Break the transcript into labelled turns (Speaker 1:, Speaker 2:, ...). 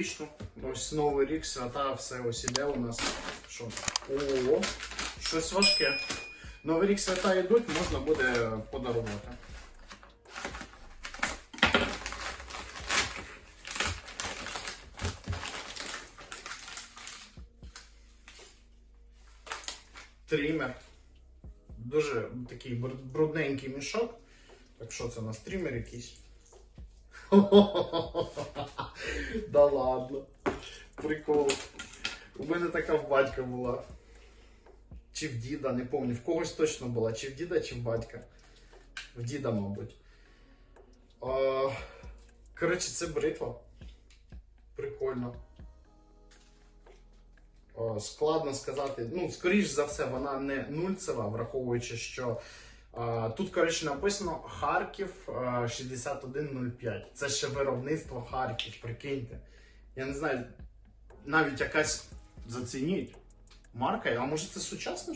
Speaker 1: практично. Ось новий рік, свята, все ось іде у нас. Що? О, щось важке. Новий рік свята йдуть, можна буде подарувати. Трімер. Дуже такий брудненький мішок. Так що це у нас трімер якийсь? Да ладно. Прикол. У мене така в батька була. Чи в діда, не пам'ятаю. В когось точно була. Чи в діда, чи в батька. В діда, мабуть. А, коротше, це бритва. Прикольно. О, складно сказати. Ну, скоріш за все, вона не нульцева, враховуючи, що а, тут, коротше, написано Харків 6105. Це ще виробництво Харків, прикиньте. Я не знаю, навіть якась зацініть марка, а може це сучасна